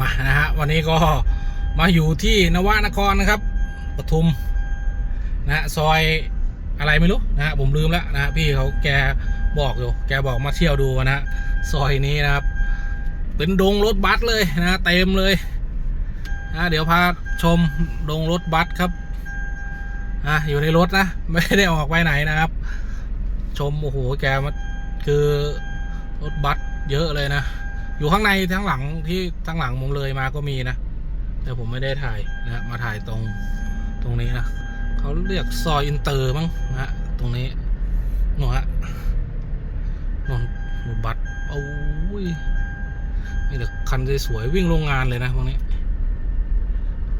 มานะฮะวันนี้ก็มาอยู่ที่นวนครนะครับปทุมนะซอยอะไรไม่รู้นะฮะผมลืมแล้วนะพี่เขาแกบอกอยู่แกบอกมาเที่ยวดูนะฮะซอยนี้นะครับ เป็นดงรถบัสเลยนะเต็มเลยนะเดี๋ยวพาชมดงรถบัสครับอะอยู่ในรถนะไม่ได้ออกไปไหนนะครับ ชมโอ้โหแกมันคือรถบัสเยอะเลยนะ อยู่ข้างในทั้งหลังที่ทั้งหลังผมเลยมาก็มีนะ แต่ผมไม่ได้ถ่ายนะมาถ่ายตรงตรงนี้นะเขาเรียกซอยอินเตอร์มั้งนะตรงนี้หนูฮะนนรถบัสโอ้ยนี่แต่คันสวยๆวิ่งโรงงานเลยนะพวกนี้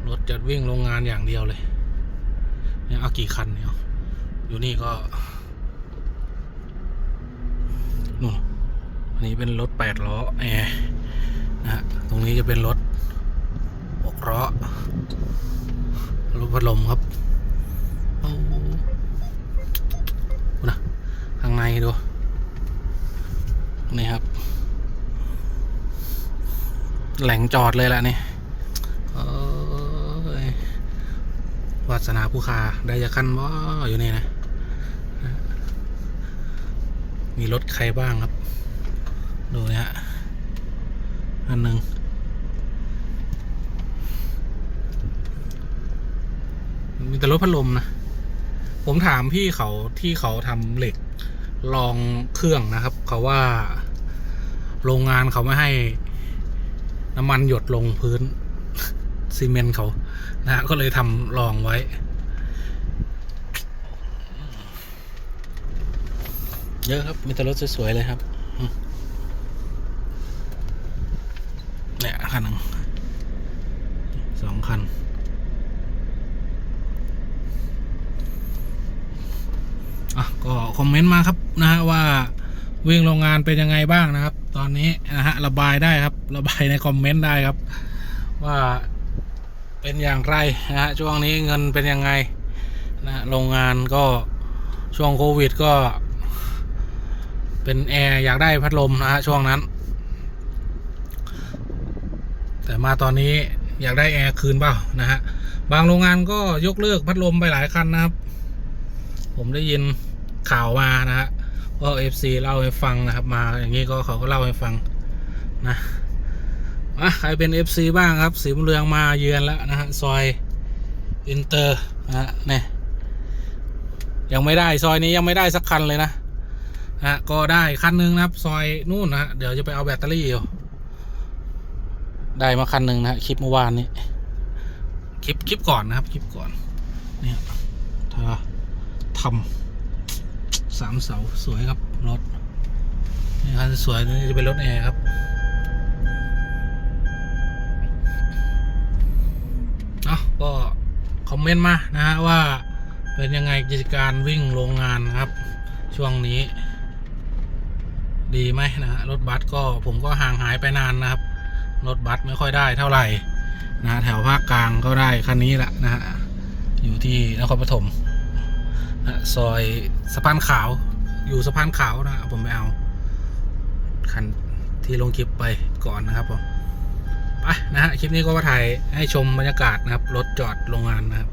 รถจะวิ่งโรงงานอย่างเดียวเลยเนี่ยเอากี่คันเนี่ยอยู่นี่ก็นู่น อั นี้เป็นรถแปดล้อแอร์นะฮะตรงนี้จะเป็นรถหกล้อรถพัดลมครับโอ้โหนะข้างในดูนี่ครับ แหล่งจอดเลยล่ะนี่เอ้ยวาสนาผู้คาได้จะคันว่าอยู่นี่นะ มีรถใครบ้างครับ ดูนะฮะ อันหนึ่งมีแต่รถพัดลมนะ ผมถามพี่เขาที่เขาทำเหล็กรองเครื่องนะครับ เขาว่าโรงงานเขาไม่ให้น้ำมันหยดลงพื้นซีเมนต์เขานะฮะก็เลยทำรองไว้ เยอะครับ มีแต่รถสวย ๆ เลยครับ เนี่ยคันหนึ่งสองคัน อะ ก็คอมเมนต์มาครับนะฮะว่าวิ่งโรงงานเป็นยังไงบ้างนะครับ ตอนนี้นะฮะระบายได้ครับ ระบายในคอมเมนต์ได้ครับ ว่าเป็นอย่างไรนะฮะช่วงนี้เงินเป็นยังไงนะฮะโรงงานก็ช่วงโควิดก็เป็นแอร์อยากได้พัดลมนะฮะช่วงนั้น แต่มาตอนนี้อยากได้แอร์คืนเปล่านะฮะ บางโรงงานก็ยกเลิกพัดลมไปหลายคันนะครับ ผมได้ยินข่าวมานะฮะว่าเอฟซีเล่าให้ฟังนะครับ มาอย่างนี้ก็เขาก็เล่าให้ฟังนะอะใครเป็น FC บ้างครับสีบุญเรืองมาเยือนแล้วนะฮะซอยอินเตอร์นะฮะเนี่ยยังไม่ได้ซอยนี้ยังไม่ได้สักคันเลยนะฮะก็ได้คันหนึงนะครับ ซอยนู่นนะฮะเดี๋ยวจะไปเอาแบตเตอรี่อยู่ ได้มาคันหนึ่งนะฮะคลิปเมื่อวานนี้ คลิปคลิปก่อนนะครับ คลิปก่อน เนี่ยถ้าทำสามเสาสวยครับรถนี่คันสวยนี่จะเป็นรถแอร์ครับเอาก็คอมเมนต์มานะฮะว่าเป็นยังไงกิจการวิ่งโรงงานนะครับ ช่วงนี้ ดีไหมนะฮะรถบัสก็ผมก็ห่างหายไปนานนะครับ รถบัสไม่ค่อยได้เท่าไหร่นะแถวภาคกลางก็ได้คันนี้แหละนะฮะอยู่ที่นครปฐมนะซอยสะพานขาวอยู่สะพานขาวนะผมไปเอาคันที่ลงคลิปไปก่อนนะครับผมไปนะฮะคลิปนี้ก็มาถ่ายให้ชมบรรยากาศนะครับรถจอดโรงงานนะครับ